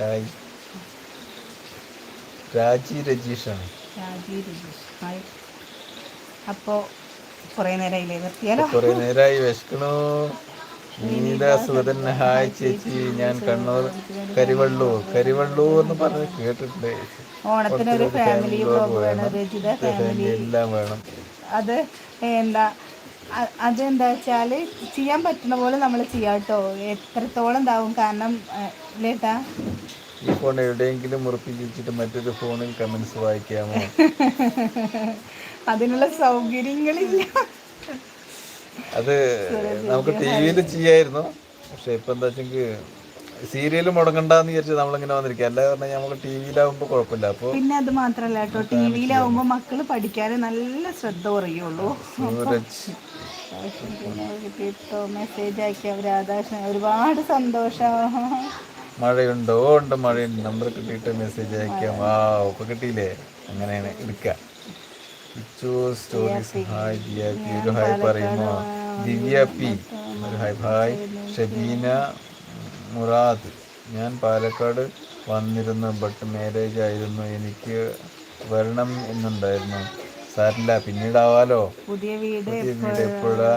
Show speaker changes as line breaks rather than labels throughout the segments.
Hi. രാജി രജീഷാണ്.
രാജി Rajeesh. Hi. അപ്പോൾ കുറേ നേരമായില്ലേ നിർത്തിയാലോ?
കുറേ നേരമായി വിശക്കണു. നീത സുഗതൻ ഹായ് ചേച്ചി. ഞാൻ കണ്ണൂർ കരിവള്ളൂർ കരിവള്ളൂർ എന്ന് പറഞ്ഞ് കേട്ടിട്ടുണ്ട്.
ഓണത്തിന് ഒരു ഫാമിലി
എല്ലാം വേണം.
അത് എന്താ അതെന്താ വെച്ചാൽ ചെയ്യാൻ പറ്റുന്ന പോലെ നമ്മൾ ചെയ്യാം കേട്ടോ. എത്രത്തോളം ഇതാവും കാരണം ലേട്ടാ?
ഈ ഫോൺ എവിടെയെങ്കിലും മുറിപ്പിച്ചിട്ട് മറ്റൊരു ഫോണിൽ കമന്റ്സ് വായിക്കാമോ?
അതിനുള്ള സൗകര്യങ്ങളില്ല.
അത് നമുക്ക് ടി വിയിൽ ചെയ്യായിരുന്നു. പക്ഷെ ഇപ്പൊ എന്താ വെച്ചെങ്കിൽ സീരിയൽ മുടങ്ങണ്ടെന്ന് വിചാരിച്ച് നമ്മളിങ്ങനെ വന്നിരിക്കുക. അല്ലാതെ പറഞ്ഞാൽ നമുക്ക് ടി വിയിലാവുമ്പോൾ കുഴപ്പമില്ല. അപ്പോൾ
പിന്നെ അത് മാത്രമല്ല കേട്ടോ ടി വിയിലാവുമ്പോൾ മക്കൾ പഠിക്കാൻ നല്ല ശ്രദ്ധ കുറയുള്ളൂ. കിട്ടിയിട്ടോ മെസ്സേജ് അയക്കാം രാധാകൃഷ്ണൻ ഒരുപാട് സന്തോഷം.
മഴയുണ്ടോ? ഉണ്ട് മഴയുണ്ട്. നമ്പർ കിട്ടിയിട്ട് മെസ്സേജ് അയക്കാം. ആ ഇപ്പൊ കിട്ടിയില്ലേ? അങ്ങനെയാണ് എടുക്കുക. Stories hi Diya P. ഒരു ഹായ് പറയുമോ ദിവ്യ പി. ഒരു ഹായ് ഹായ് ഷബീന മുറാദ്. ഞാൻ പാലക്കാട് വന്നിരുന്നു ബട്ട് മാരേജ് ആയിരുന്നു. എനിക്ക് വരണം എന്നുണ്ടായിരുന്നു. സാരില്ല പിന്നീടാവാലോ?
പുതിയ വീട്
പുതിയ വീട് എപ്പോഴാ?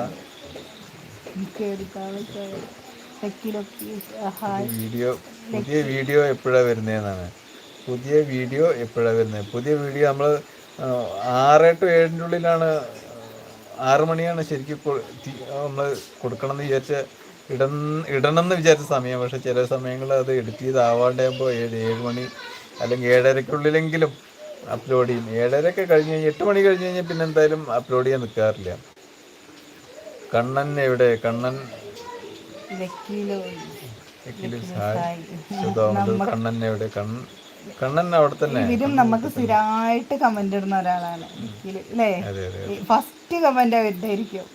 വീഡിയോ പുതിയ വീഡിയോ എപ്പോഴാണ് വരുന്നതെന്നാണ് പുതിയ വീഡിയോ എപ്പോഴാണ് വരുന്നത് പുതിയ വീഡിയോ നമ്മൾ ആറ് ടു ഏഴിന്റെ ഉള്ളിലാണ് ആറ് മണിയാണ് ശരിക്കും നമ്മൾ കൊടുക്കണം എന്ന് വിചാരിച്ച ഇടം ഇടണം എന്ന് വിചാരിച്ച സമയം പക്ഷെ ചില സമയങ്ങളിൽ അത് എഡിറ്റ് ചെയ്ത് ആവാണ്ടാകുമ്പോൾ ഏഴ് ഏഴ് മണി അല്ലെങ്കിൽ ഏഴരക്കുള്ളിലെങ്കിലും അപ്ലോഡ് ചെയ്യും. ഏഴരയൊക്കെ കഴിഞ്ഞ് കഴിഞ്ഞ് എട്ട് മണി കഴിഞ്ഞ് കഴിഞ്ഞാൽ പിന്നെ എന്തായാലും അപ്ലോഡ് ചെയ്യാൻ നിൽക്കാറില്ല കണ്ണൻ എവിടെ? കണ്ണൻ കണ്ണൻ എവിടെ? കണ്ണൻ കണ്ണൻ അവിടെ തന്നെ.
ഇവരും നമുക്ക് സ്ഥിരമായിട്ട് കമന്റ് ഇടുന്ന ഒരാളാണ് അല്ലേ ഫസ്റ്റ് കമന്റ് അവരുതായിരിക്കും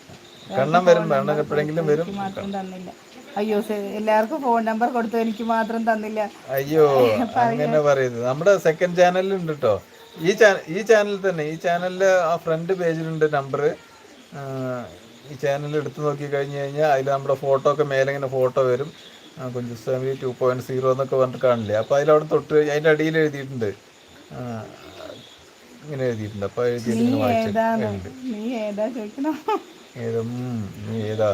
കണ്ണൻ വരും കണ്ണൻ എപ്പോഴെങ്കിലും വരും
മാത്രം തന്നില്ല. അയ്യോ എല്ലാവർക്കും ഫോൺ നമ്പർ കൊടുത്തു എനിക്ക് മാത്രം തന്നില്ല.
അയ്യോ അങ്ങനെ പറയുന്നത്. നമ്മുടെ സെക്കൻഡ് ചാനലിലുണ്ട് കേട്ടോ ഈ ചാനൽ ഈ ചാനലിൽ തന്നെ ഈ ചാനലിൽ ആ ഫ്രണ്ട് പേജിലുണ്ട് നമ്പർ ഈ ചാനൽ എടുത്തു നോക്കി കഴിഞ്ഞു കഴിഞ്ഞാൽ അതിൽ നമ്മുടെ ഫോട്ടോ ഒക്കെ മേലെ ഇങ്ങനെ ഫോട്ടോ വരും. കുഞ്ചുസ്വാമി ടു പോയിന്റ് സീറോ എന്നൊക്കെ പറഞ്ഞിട്ട് കാണില്ലേ? അപ്പോൾ അതിലവിടെ തൊട്ട് അതിന്റെ അടിയിൽ എഴുതിയിട്ടുണ്ട്. ഇങ്ങനെ എഴുതിയിട്ടുണ്ട്. അപ്പോൾ എഴുതിയിട്ടുണ്ട്.
നീ ഏതാ ചോദിക്കണം?
ഏതും നീ ഏതാ?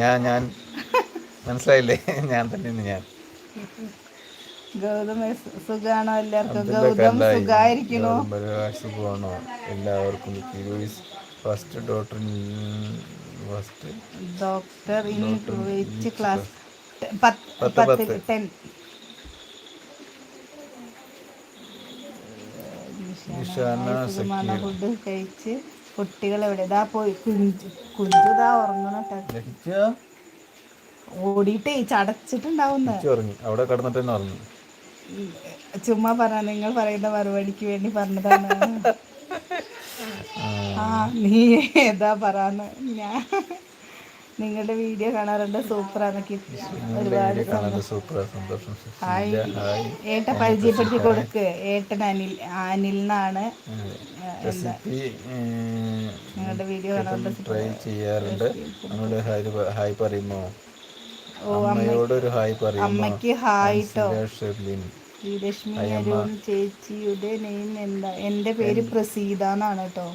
ഞാൻ ഞാൻ. മനസ്സിലായില്ലേ? ഞാൻ തന്നെയാണ് ഞാൻ.
ഗൗതം സുഖാണോ എല്ലാവർക്കും? ഗൗതം. സുഖായിരിക്കണോ?
സുഖമാണോ? എല്ലാവർക്കും first doctor first
doctor in class. പത്ത് പത്ത്. ടെൻ
നിഷാന
സുഖമാണ് ഫുഡ് കഴിച്ച് കുട്ടികൾ എവിടെ ഇതാ പോയി. കുഞ്ചു കുഞ്ചു ഇതാ ഉറങ്ങണട്ടോ ഓടിയിട്ടേ ചടച്ചിട്ടുണ്ടാവുന്ന.
അവിടെ കിടന്നിട്ട് ഉറങ്ങി.
ചുമ്മാ പറഞ്ഞ നിങ്ങൾ പറയുന്ന മറുപടിക്ക് വേണ്ടി പറഞ്ഞതാണ്. ആ നീ ഏതാ പറയാന്ന്? ഞാൻ നിങ്ങളുടെ വീഡിയോ കാണാറുണ്ട്? സൂപ്പറാന്നൊക്കെ ഒരുപാട്
സൂപ്പർ സന്തോഷം.
ഹായ്.
സുശീല, ഹായ്.
ഏട്ട പരിചയപ്പെടുത്തി കൊടുക്ക്. ഏട്ടൻ അനിൽ അനിൽ എന്നാണ്. നിങ്ങളുടെ വീഡിയോ കാണാറുണ്ട്.
ട്രൈ ചെയ്യാറുണ്ട്. നമ്മുടെ ഹായ് പറയുമോ അമ്മയോട് ഒരു ഹായ് പറയുമോ
അമ്മയ്ക്ക് ഹായ് ട്ടോ. ശ്രീലക്ഷ്മി അരുൺ ചേച്ചിയുടെ നെയിം എന്താ? എന്റെ പേര് പ്രസീത എന്നാണ് കേട്ടോ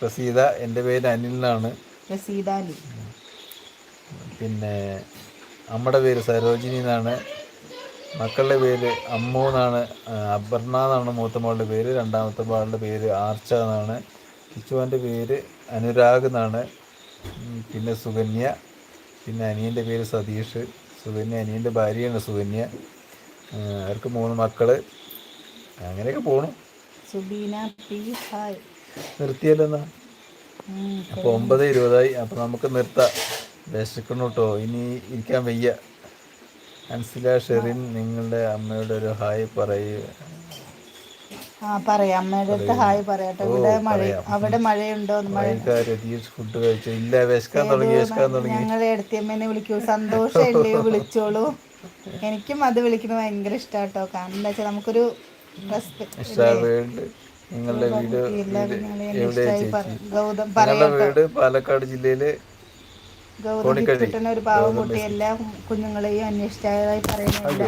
പ്രസീത എന്റെ പേര് അനിൽ എന്നാണ്.
അലി
പിന്നെ അമ്മയുടെ പേര് സരോജിനി എന്നാണ്. മക്കളുടെ പേര് അമ്മു എന്നാണ്. അപർണ എന്നാണ് മൂത്ത മകളുടെ പേര്. രണ്ടാമത്തെ മകളുടെ പേര് ആർച്ച എന്നാണ്. കിച്ചുവാന്റെ പേര് അനുരാഗ് എന്നാണ്. പിന്നെ സുകന്യ. പിന്നെ അനിയന്റെ പേര് സതീഷ്. സുകന്യ അനിയന്റെ ഭാര്യയാണ് സുകന്യ. അവർക്ക് മൂന്ന് മക്കൾ അങ്ങനെയൊക്കെ പോണു.
Subina P hi.
നിർത്തിയല്ലോ എന്നാ. അപ്പോൾ ഒമ്പത് ഇരുപതായി. അപ്പോൾ നമുക്ക് നിർത്താം. വിശക്കണം കേട്ടോ ഇനി ഇരിക്കാൻ വയ്യ. അൻസില ഷെറിൻ നിങ്ങളുടെ അമ്മയുടെ ഒരു ഹായ് പറയൂ.
ആ പറയാം. അമ്മയുടെ അടുത്ത് ഹായ് പറയാട്ടോ. ഇവിടെ മഴ അവിടെ മഴയുണ്ടോ?
ഫുഡ് കഴിച്ചു. ഇല്ല വിശക്കാൻ തുടങ്ങി വിശക്കാൻ തുടങ്ങി.
ഞങ്ങളെ അടുത്തമ്മേനെ വിളിക്കൂ. സന്തോഷമല്ലേ? വിളിച്ചോളൂ. എനിക്കും അത് വിളിക്കുന്നത് ഭയങ്കര ഇഷ്ടാട്ടോ. കാരണം എന്താ വെച്ചാൽ നമുക്കൊരു
നിങ്ങളുടെ വീട്
എവിടെയാ
ചേച്ചി? ഞങ്ങളുടെ വീട് പാലക്കാട് ജില്ലയിലെ
ഗൗതം ഒരു പാവം കുട്ടി എല്ലാ കുഞ്ഞുങ്ങളെയും അന്വേഷിച്ചതായി പറയുന്നില്ല